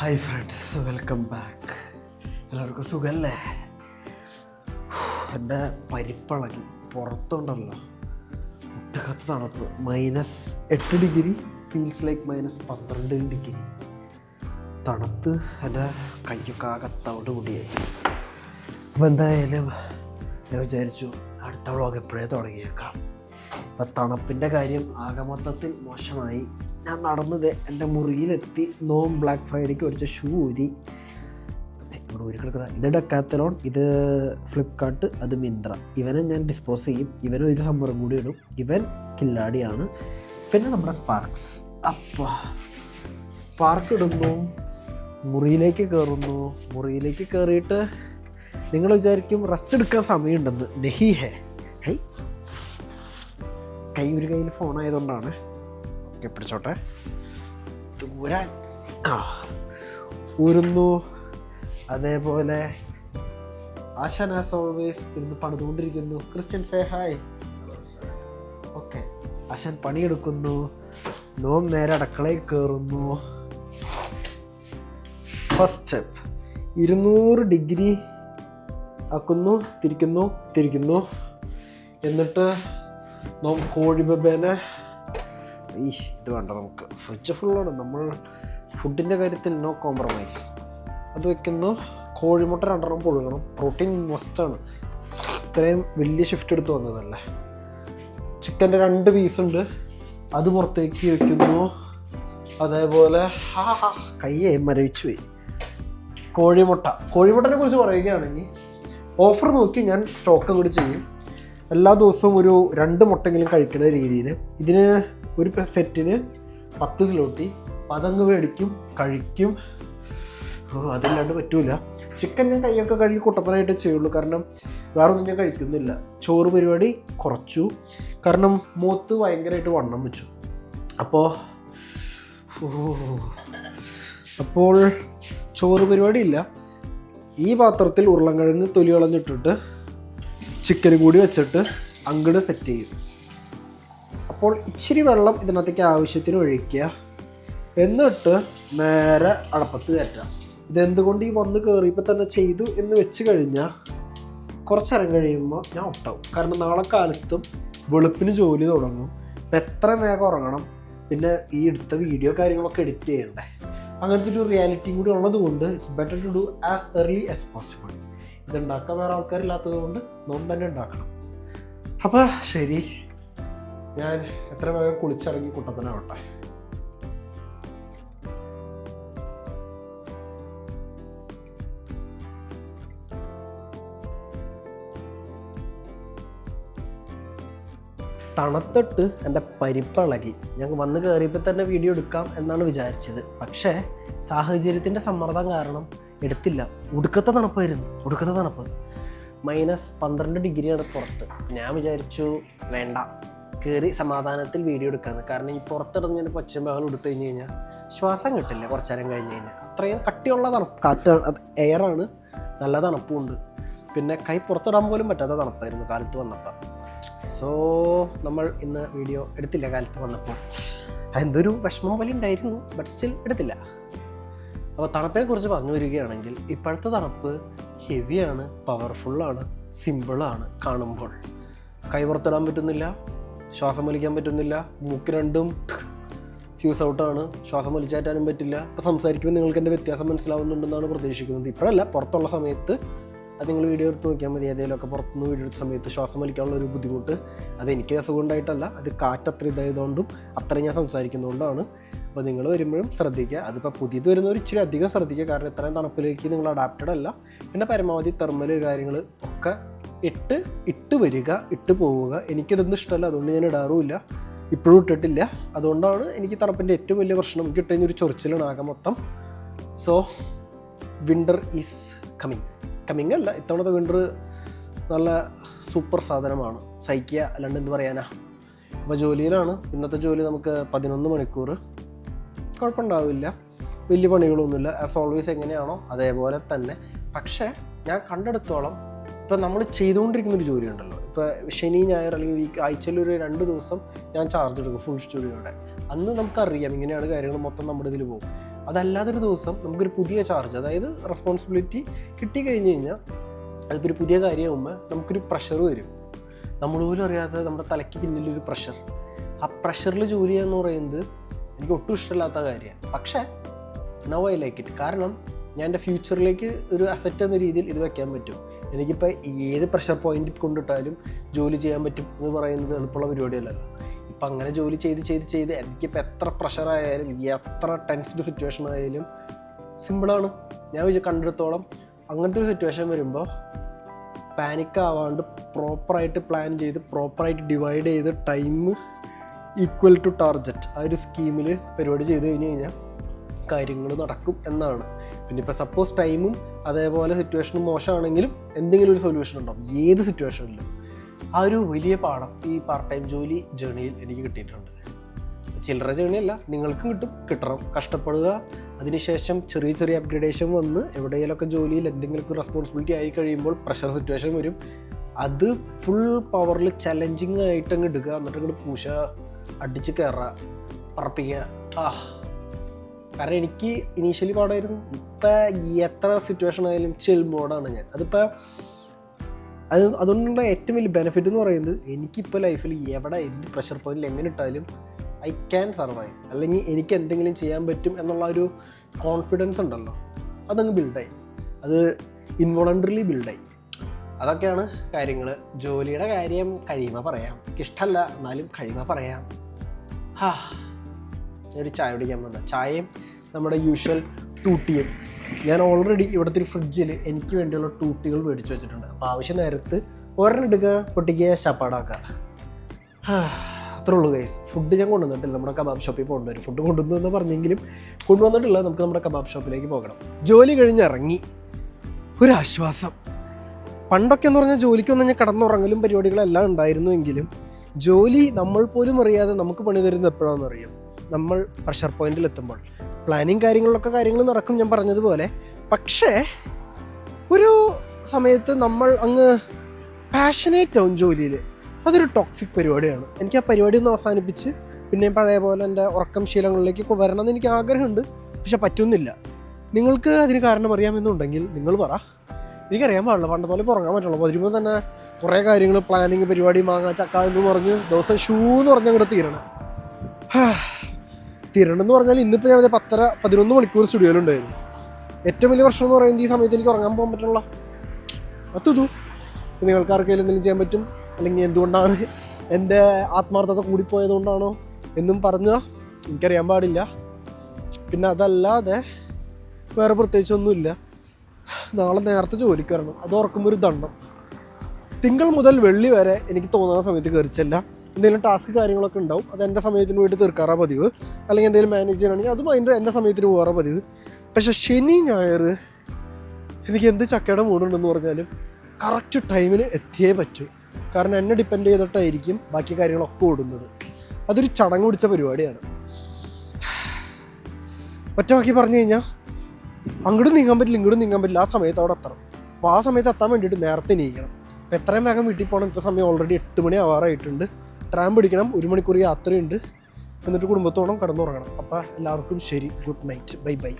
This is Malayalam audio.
ഹായ് ഫ്രണ്ട്സ് വെൽക്കം ബാക്ക് എല്ലാവർക്കും സുഖമല്ലേ എന്റെ പരിപ്പളകി പുറത്തുണ്ടല്ലോ. ഒട്ടകത്ത് തണുപ്പ്. മൈനസ് എട്ട് ഡിഗ്രി ഫീൽസ് ലൈക്ക് മൈനസ് പന്ത്രണ്ട് ഡിഗ്രി തണുത്ത് എന്റെ കയ്യൊക്കെ ആകെ കൂടിയായി. അപ്പോൾ എന്തായാലും ഞാൻ വിചാരിച്ചു അടുത്ത വ്ളോഗ് എപ്പോഴേ തുടങ്ങിയേക്കാം. അപ്പം തണുപ്പിന്റെ കാര്യം ആകെ മൊത്തത്തിൽ മോശമായി. ഞാൻ നടന്നത് എന്റെ മുറിയിലെത്തി. നോം ബ്ലാക്ക് ഫ്രൈഡേക്ക് മേടിച്ച ഷൂ ഊരി. ഇത് ഡെക്കാത്തലോൺ ഇത് ഫ്ലിപ്കാർട്ട് അത് മിന്ത്ര. ഇവനെ ഞാൻ ഡിസ്പോസ് ചെയ്യും. ഇവനും ഒരു സംഭവം കൂടി ഇടും. ഇവൻ കില്ലാടിയാണ്. പിന്നെ നമ്മുടെ സ്പാർക്സ്. അപ്പ. സ്പാർക്ക് ഇടുന്നു. മുറിയിലേക്ക് കയറുന്നു മുറിയിലേക്ക് കയറിയിട്ട് നിങ്ങൾ വിചാരിക്കും റെസ്റ്റ് എടുക്കാൻ സമയമുണ്ടെന്ന്. നെഹി ഹേ ഹൈ കൈ ഒരു കയ്യിൽ ഫോൺ ആയതുകൊണ്ടാണ്. ഓക്കെ പിടിച്ചോട്ടെ. ദൂരാൻ ആ ഊരുന്നു. അതേപോലെ ആശാൻ ആസ് ഓൾവേസ് ഇരുന്ന് പണിതുകൊണ്ടിരിക്കുന്നു. ക്രിസ്ത്യൻ സേ ഹായ് ഓക്കെ ആശാൻ പണിയെടുക്കുന്നു. നോം നേരെ അടക്കളയിൽ കയറുന്നു ഫസ്റ്റ് സ്റ്റെപ്പ് ഇരുന്നൂറ് ഡിഗ്രി ആക്കുന്നു. തിരിക്കുന്നു തിരിക്കുന്നു. എന്നിട്ട് നോം കോഴിബബേനെ ഈ ഇത് വേണ്ട നമുക്ക്. ഫ്രിഡ്ജ് ഫുള്ളാണ് നമ്മൾ ഫുഡിന്റെ കാര്യത്തിൽ നോ കോംപ്രമൈസ് അത് വെക്കുന്നു. കോഴിമുട്ട രണ്ടെണ്ണം പുഴുങ്ങണം. പ്രോട്ടീൻ മസ്റ്റാണ് ഇത്രയും വലിയ ഷിഫ്റ്റ് എടുത്ത് വന്നതല്ലേ? ചിക്കന്റെ രണ്ട് പീസ് ഉണ്ട്. അത് പുറത്തേക്ക് വെക്കുന്നു. അതേപോലെ ഹാ കയ്യെ മരവിച്ചു പോയി. കോഴിമുട്ട. കോഴിമുട്ടനെ കുറിച്ച് പറയുകയാണെങ്കിൽ ഓഫർ നോക്കി ഞാൻ സ്റ്റോക്ക് കൂടി ചെയ്യും. എല്ലാ ദിവസവും ഒരു രണ്ട് മുട്ടെങ്കിലും കഴിക്കുന്ന രീതിയിൽ. ഇതിന് ഒരു സെറ്റിന് പത്ത് സ്ലോട്ടി പതങ്ങ് മേടിക്കും കഴിക്കും. അതല്ലാണ്ട് പറ്റൂല. ചിക്കൻ ഞാൻ കൈയൊക്കെ കഴുകി കുട്ടപ്പനായിട്ട് ചെയ്യുള്ളൂ. കാരണം വേറെ ഒന്നും ഞാൻ കഴിക്കുന്നില്ല. ചോറ് പരിപാടി കുറച്ചു. കാരണം മൂത്ത് ഭയങ്കരമായിട്ട് വണ്ണം വെച്ചു. അപ്പോൾ അപ്പോൾ ചോറ് പരിപാടി ഇല്ല ഈ പാത്രത്തിൽ ഉരുളൻകിഴങ്ങ് തൊലി കളഞ്ഞിട്ടിട്ട് ചിക്കൻ കൂടി വെച്ചിട്ട് അങ്ങോട്ട് സെറ്റ് ചെയ്യും. അപ്പോൾ ഇച്ചിരി വെള്ളം ഇതിനകത്തേക്ക് ആവശ്യത്തിന് ഒഴിക്കുക. എന്നിട്ട് നേരെ അടപ്പത്ത് കയറ്റാം ഇതെന്തുകൊണ്ട് ഈ വന്ന് കയറിയപ്പോൾ തന്നെ ചെയ്തു എന്ന് വെച്ച് കഴിഞ്ഞാൽ കുറച്ചേരം കഴിയുമ്പോൾ ഞാൻ ഒട്ടാവും കാരണം നാളെ കാലത്തും വെളുപ്പിന് ജോലി തുടങ്ങും. അപ്പം എത്ര വേഗം ഉറങ്ങണം? പിന്നെ ഈ എടുത്ത വീഡിയോ കാര്യങ്ങളൊക്കെ എഡിറ്റ് ചെയ്യണ്ടേ? അങ്ങനത്തെ ഒരു റിയാലിറ്റിയും കൂടി ഉള്ളത് കൊണ്ട് it's better to do as early as possible ഇതുണ്ടാക്കാൻ വേറെ ആൾക്കാരില്ലാത്തത് കൊണ്ട് നോം തന്നെ ഉണ്ടാക്കണം. അപ്പോൾ ശരി. ഞാൻ എത്ര വേഗം കുളിച്ചിറങ്ങി കുട്ടപ്പനാവട്ടെ തണുത്തിട്ട് എന്റെ പരിപ്പിളകി. ഞങ്ങൾ വന്ന് കയറിയപ്പോൾ തന്നെ വീഡിയോ എടുക്കാം എന്നാണ് വിചാരിച്ചത്. പക്ഷേ സാഹചര്യത്തിന്റെ സമ്മർദ്ദം കാരണം എടുത്തില്ല. ഒടുക്കത്തെ തണുപ്പായിരുന്നു. ഒടുക്കത്തെ തണുപ്പ്. മൈനസ് പന്ത്രണ്ട് ഡിഗ്രിയാണ് പുറത്ത്. ഞാൻ വിചാരിച്ചു വേണ്ട. കയറി സമാധാനത്തിൽ വീഡിയോ എടുക്കാന്ന്. കാരണം ഈ പുറത്തിറങ്ങി പച്ചയും ബഹളം എടുത്തു കഴിഞ്ഞ് കഴിഞ്ഞാൽ ശ്വാസം കിട്ടില്ല കുറച്ചു നേരം കഴിഞ്ഞ് കഴിഞ്ഞാൽ അത്രയും കട്ടിയുള്ള തണുപ്പ് കാറ്റാണ് അത് എയറാണ് നല്ല തണുപ്പുണ്ട്. പിന്നെ കൈ പുറത്തിടാൻ പോലും പറ്റാത്ത തണുപ്പായിരുന്നു കാലത്ത് വന്നപ്പോൾ സോ നമ്മൾ ഇന്ന് വീഡിയോ എടുത്തില്ല കാലത്ത് വന്നപ്പോൾ അതെന്തൊരു വിഷമം പോലെ ഉണ്ടായിരുന്നു ബട്ട് സ്റ്റിൽ എടുത്തില്ല. അപ്പോൾ തണുപ്പിനെ കുറിച്ച് പറഞ്ഞു വരികയാണെങ്കിൽ ഇപ്പോഴത്തെ തണുപ്പ് ഹെവിയാണ് പവർഫുള്ളാണ് സിമ്പിളാണ് കാണുമ്പോൾ. കൈ പുറത്തിടാൻ പറ്റുന്നില്ല ശ്വാസം വലിക്കാൻ പറ്റുന്നില്ല മൂക്ക് രണ്ടും ഫ്യൂസ് ഔട്ടാണ് ശ്വാസം വലിച്ചാറ്റാനും പറ്റില്ല. അപ്പോൾ സംസാരിക്കുമ്പോൾ നിങ്ങൾക്ക് എന്റെ വ്യത്യാസം മനസ്സിലാവുന്നുണ്ടെന്നാണ് പ്രതീക്ഷിക്കുന്നത്. ഇപ്പോഴല്ല പുറത്തുള്ള സമയത്ത് അത് നിങ്ങൾ വീഡിയോ എടുത്ത് നോക്കിയാൽ മതി. ഏതെങ്കിലുമൊക്കെ പുറത്തുനിന്ന് വീഡിയോ എടുത്ത സമയത്ത് ശ്വാസം വലിക്കാനുള്ള ഒരു ബുദ്ധിമുട്ട്. അത് എനിക്ക് അസുഖം ഉണ്ടായിട്ടല്ല. അത് കാറ്റ് അത്ര ഇതായതുകൊണ്ടും അത്ര ഞാൻ സംസാരിക്കുന്നതുകൊണ്ടാണ്. അപ്പോൾ നിങ്ങൾ വരുമ്പോഴും ശ്രദ്ധിക്കുക. അതിപ്പോൾ പുതിയത് വരുന്നവർ ഇച്ചിരി അധികം ശ്രദ്ധിക്കുക. കാരണം ഇത്രയും തണുപ്പിലേക്ക് നിങ്ങൾ അഡാപ്റ്റഡ് അല്ല. പിന്നെ പരമാവധി തെർമൽ കാര്യങ്ങൾ ഒക്കെ ഇട്ട് ഇട്ട് വരിക ഇട്ട് പോവുക. എനിക്കിതൊന്നും ഇഷ്ടമല്ല. അതുകൊണ്ട് ഞാൻ ഇടാറുമില്ല. ഇപ്പോഴും ഇട്ടിട്ടില്ല. അതുകൊണ്ടാണ് എനിക്ക് തണുപ്പിന്റെ ഏറ്റവും വലിയ പ്രശ്നം. എനിക്ക് ഇട്ടുകഴിഞ്ഞ ഒരു ചൊറിച്ചിലാണ് ആകെ മൊത്തം. So winter is coming coming അല്ല ഇത്തവണത്തെ വിന്റർ നല്ല സൂപ്പർ സാധനമാണ്. സഹിക്കുക അല്ലാണ്ട് എന്ത് പറയാനാ? അപ്പോൾ ജോലിയിലാണ്. ഇന്നത്തെ ജോലി നമുക്ക് പതിനൊന്ന് മണിക്കൂർ കുഴപ്പമുണ്ടാവില്ല. വലിയ പണികളൊന്നുമില്ല. ആസ് ഓൾവേസ് എങ്ങനെയാണോ അതേപോലെ തന്നെ. പക്ഷേ ഞാൻ കണ്ടെടുത്തോളം ഇപ്പം നമ്മൾ ചെയ്തുകൊണ്ടിരിക്കുന്ന ഒരു ജോലി ഉണ്ടല്ലോ. ഇപ്പോൾ ശനി ഞായർ അല്ലെങ്കിൽ വീക്ക് ആഴ്ചയിൽ ഒരു രണ്ട് ദിവസം ഞാൻ ചാർജ് എടുക്കും ഫുൾ സ്റ്റുഡിയോയുടെ അന്ന് നമുക്കറിയാം ഇങ്ങനെയാണ് കാര്യങ്ങൾ മൊത്തം നമ്മുടെ ഇതിൽ പോകും. അതല്ലാതൊരു ദിവസം നമുക്കൊരു പുതിയ ചാർജ് അതായത് റെസ്പോൺസിബിലിറ്റി കിട്ടി കിട്ടിക്കഴിഞ്ഞ് കഴിഞ്ഞാൽ അതിപ്പോൾ ഒരു പുതിയ കാര്യമാകുമ്പോൾ നമുക്കൊരു പ്രഷർ വരും. നമ്മൾ പോലും അറിയാതെ നമ്മുടെ തലയ്ക്ക് പിന്നിലൊരു പ്രഷർ ആ പ്രഷറിൽ ജോലി ചെയ്യുക എന്ന് പറയുന്നത് എനിക്ക് ഒട്ടും ഇഷ്ടമില്ലാത്ത കാര്യമാണ്. പക്ഷേ നോ ഐ ലൈക്ക് ഇറ്റ് കാരണം ഞാൻ എന്റെ ഫ്യൂച്ചറിലേക്ക് ഒരു അസറ്റ് എന്ന രീതിയിൽ ഇത് വയ്ക്കാൻ പറ്റും. എനിക്കിപ്പോൾ ഏത് പ്രഷർ പോയിന്റ് കൊണ്ടിട്ടാലും ജോലി ചെയ്യാൻ പറ്റും എന്ന് പറയുന്നത് എളുപ്പമുള്ള പരിപാടിയല്ലല്ലോ ഇപ്പം അങ്ങനെ ജോലി ചെയ്ത് ചെയ്ത് ചെയ്ത് എനിക്കിപ്പോൾ എത്ര പ്രഷറായാലും എത്ര ടെൻസ്ഡ് സിറ്റുവേഷൻ ആയാലും സിമ്പിളാണ് ഞാൻ വിചാരിച്ച കണ്ടെടുത്തോളം. അങ്ങനത്തെ ഒരു സിറ്റുവേഷൻ വരുമ്പോൾ പാനിക് ആവാണ്ട് പ്രോപ്പറായിട്ട് പ്ലാൻ ചെയ്ത് പ്രോപ്പറായിട്ട് ഡിവൈഡ് ചെയ്ത് ടൈം ഈക്വൽ ടു ടാർജറ്റ് ആ ഒരു സ്കീമിൽ പരിപാടി ചെയ്ത് കഴിഞ്ഞ് കഴിഞ്ഞാൽ കാര്യങ്ങൾ നടക്കും എന്നാണ്. പിന്നെ ഇപ്പോൾ സപ്പോസ് ടൈമും അതേപോലെ സിറ്റുവേഷനും മോശമാണെങ്കിലും എന്തെങ്കിലും ഒരു സൊല്യൂഷൻ ഉണ്ടാവും. ഏത് സിറ്റുവേഷനിലും ആ ഒരു വലിയ പാഠം ഈ പാർട്ട് ടൈം ജോലി ജേണിയിൽ എനിക്ക് കിട്ടിയിട്ടുണ്ട്. ചില്ലറ ജേണി അല്ല നിങ്ങൾക്കും കിട്ടും. കിട്ടണം. കഷ്ടപ്പെടുക. അതിനുശേഷം ചെറിയ ചെറിയ അപ്ഗ്രഡേഷൻ വന്ന് എവിടെയെങ്കിലുമൊക്കെ ജോലിയിൽ എന്തെങ്കിലുമൊക്കെ റെസ്പോൺസിബിലിറ്റി ആയി കഴിയുമ്പോൾ പ്രഷർ സിറ്റുവേഷൻ വരും. അത് ഫുൾ പവറിൽ ചലഞ്ചിങ് ആയിട്ട് അങ്ങ് ഇടുക. എന്നിട്ട് അങ്ങോട്ട് പൂശ അടിച്ച് കയറുക പറപ്പിക്കുക ആ കാരണം എനിക്ക് ഇനീഷ്യലി പാടായിരുന്നു. ഇപ്പം എത്ര സിറ്റുവേഷൻ ആയാലും ചിൽ മോഡാണ് ഞാൻ. അതിപ്പോൾ അത് അതുകൊണ്ടുള്ള ഏറ്റവും വലിയ ബെനിഫിറ്റ് എന്ന് പറയുന്നത് എനിക്കിപ്പോൾ ലൈഫിൽ എവിടെ എന്ത് പ്രഷർ പോയിന്റിൽ എങ്ങനെ ഇട്ടാലും ഐ ക്യാൻ സർവൈവ് അല്ലെങ്കിൽ എനിക്ക് എന്തെങ്കിലും ചെയ്യാൻ പറ്റും എന്നുള്ള ഒരു കോൺഫിഡൻസ് ഉണ്ടല്ലോ. അതങ്ങ് ബിൽഡായി അത് ഇൻവോളണ്ടറിലി ബിൽഡായി അതൊക്കെയാണ് കാര്യങ്ങൾ ജോലിയുടെ കാര്യം കഴിയുമ്പോൾ പറയാം. എനിക്കിഷ്ടമല്ല എന്നാലും കഴിയുമ്പോൾ പറയാം. ഹാ. ഒരു ചായ കുടിക്കാൻ വന്നത്. ചായയും നമ്മുടെ യൂഷ്വൽ ടൂട്ടിയും ഞാൻ ഓൾറെഡി ഇവിടുത്തെ ഒരു ഫ്രിഡ്ജിൽ എനിക്ക് വേണ്ടിയുള്ള ടൂട്ടികൾ മേടിച്ച് വെച്ചിട്ടുണ്ട്. അപ്പോൾ ആവശ്യം നേരത്ത് ഒരെണ്ണം എടുക്കുക പൊട്ടിക്കുക ശപ്പാടാക്കുക അത്രേ ഉള്ളൂ ഗൈസ് ഫുഡ് ഞാൻ കൊണ്ടുവന്നിട്ടില്ല. നമ്മുടെ കബാബ് ഷോപ്പിൽ പോകേണ്ടി വരും. ഫുഡ് കൊണ്ടുവന്നു എന്ന് പറഞ്ഞെങ്കിലും കൊണ്ടുവന്നിട്ടില്ല. നമുക്ക് നമ്മുടെ കബാബ് ഷോപ്പിലേക്ക് പോകണം. ജോലി കഴിഞ്ഞിറങ്ങി. ഒരു ആശ്വാസം പണ്ടൊക്കെ എന്ന് പറഞ്ഞാൽ ജോലിക്കൊന്നും ഞാൻ കടന്നുറങ്ങലും പരിപാടികളെല്ലാം ഉണ്ടായിരുന്നുവെങ്കിലും ജോലി നമ്മൾ പോലും അറിയാതെ നമുക്ക് പണി തരുന്നത് എപ്പോഴാണെന്ന് അറിയാം നമ്മൾ പ്രഷർ പോയിന്റിൽ എത്തുമ്പോൾ. പ്ലാനിങ് കാര്യങ്ങളിലൊക്കെ കാര്യങ്ങൾ നടക്കും ഞാൻ പറഞ്ഞതുപോലെ. പക്ഷേ ഒരു സമയത്ത് നമ്മൾ അങ്ങ് പാഷനേറ്റ് ആവും ജോലിയിൽ. അതൊരു ടോക്സിക് പരിപാടിയാണ്. എനിക്ക് ആ പരിപാടി ഒന്ന് അവസാനിപ്പിച്ച് പിന്നെ പഴയ പോലെ എന്റെ ഉറക്കം ശീലങ്ങളിലേക്ക് വരണം വരണമെന്ന് എനിക്ക് ആഗ്രഹമുണ്ട്. പക്ഷെ പറ്റുന്നില്ല. നിങ്ങൾക്ക് അതിന് കാരണം അറിയാമെന്നുണ്ടെങ്കിൽ നിങ്ങൾ പറ. എനിക്കറിയാൻ പാടില്ല. പണ്ടത്തെ പോലെ ഉറങ്ങാൻ പറ്റുള്ളൂ. വരുമ്പോൾ തന്നെ കുറേ കാര്യങ്ങൾ പ്ലാനിങ് പരിപാടി മാങ്ങ ചക്ക എന്ന് പറഞ്ഞ് ദിവസം ഷൂ എന്ന് പറഞ്ഞ് അങ്ങോട്ട് തീരണം. തീരണം എന്ന് പറഞ്ഞാൽ ഇന്നിപ്പോൾ ഞാൻ പത്തര പതിനൊന്ന് മണിക്കൂർ സ്റ്റുഡിയോയിലുണ്ടായിരുന്നു. ഏറ്റവും വലിയ പ്രശ്നം എന്ന് പറയുന്നത് ഈ സമയത്ത് എനിക്ക് ഉറങ്ങാൻ പോകാൻ പറ്റുള്ള അത്തുതു നിങ്ങൾക്ക് ആർക്കെങ്കിലും എന്തെങ്കിലും ചെയ്യാൻ പറ്റും? അല്ലെങ്കിൽ എന്തുകൊണ്ടാണ് എന്റെ ആത്മാർത്ഥത കൂടിപ്പോയത് കൊണ്ടാണോ എന്നും പറഞ്ഞാൽ എനിക്കറിയാൻ പാടില്ല. പിന്നെ അതല്ലാതെ വേറെ പ്രത്യേകിച്ചൊന്നുമില്ല നാളെ നേരത്തെ ജോലിക്ക് വരണം. അത് ഓർക്കുമ്പോൾ ഒരു ദണ്ണം. തിങ്കൾ മുതൽ വെള്ളി വരെ എനിക്ക് തോന്നുന്ന സമയത്ത് കയറിച്ചല്ല എന്തെങ്കിലും ടാസ്ക് കാര്യങ്ങളൊക്കെ ഉണ്ടാവും. അത് എന്റെ സമയത്തിന് വേണ്ടി തീർക്കാറാ പതിവ്. അല്ലെങ്കിൽ എന്തെങ്കിലും മാനേജ് ചെയ്യണമെങ്കിൽ അതും അതിന്റെ എന്റെ സമയത്തിന് പോകാറാ പതിവ്. പക്ഷെ ശനി ഞായർ എനിക്ക് എന്ത് ചക്കയുടെ മൂടുണ്ടെന്ന് പറഞ്ഞാലും കറക്റ്റ് ടൈമിന് എത്തിയേ പറ്റൂ. കാരണം എന്നെ ഡിപ്പെൻഡ് ചെയ്തിട്ടായിരിക്കും ബാക്കി കാര്യങ്ങളൊക്കെ ഓടുന്നത്. അതൊരു ചടങ്ങ് പിടിച്ച പരിപാടിയാണ്. ഒറ്റ ബാക്കി പറഞ്ഞു കഴിഞ്ഞാൽ അങ്ങോട്ടും നീങ്ങാൻ പറ്റില്ല ഇങ്ങോട്ടും നീങ്ങാൻ പറ്റില്ല. ആ സമയത്ത് അവിടെ എത്തണം. അപ്പോൾ ആ സമയത്ത് എത്താൻ വേണ്ടിയിട്ട് നേരത്തെ നീങ്ങണം അപ്പോൾ എത്രയും വേഗം വീട്ടിൽ പോകണം. ഇപ്പോൾ സമയം ഓൾറെഡി എട്ട് മണി ആവാറായിട്ടുണ്ട്. ട്രാം പിടിക്കണം ഒരു മണിക്കൂർ യാത്രയുണ്ട്. എന്നിട്ട് കുടുംബത്തോളം കടന്നുറങ്ങണം. അപ്പോൾ എല്ലാവർക്കും ശരി. Good night. Bye bye.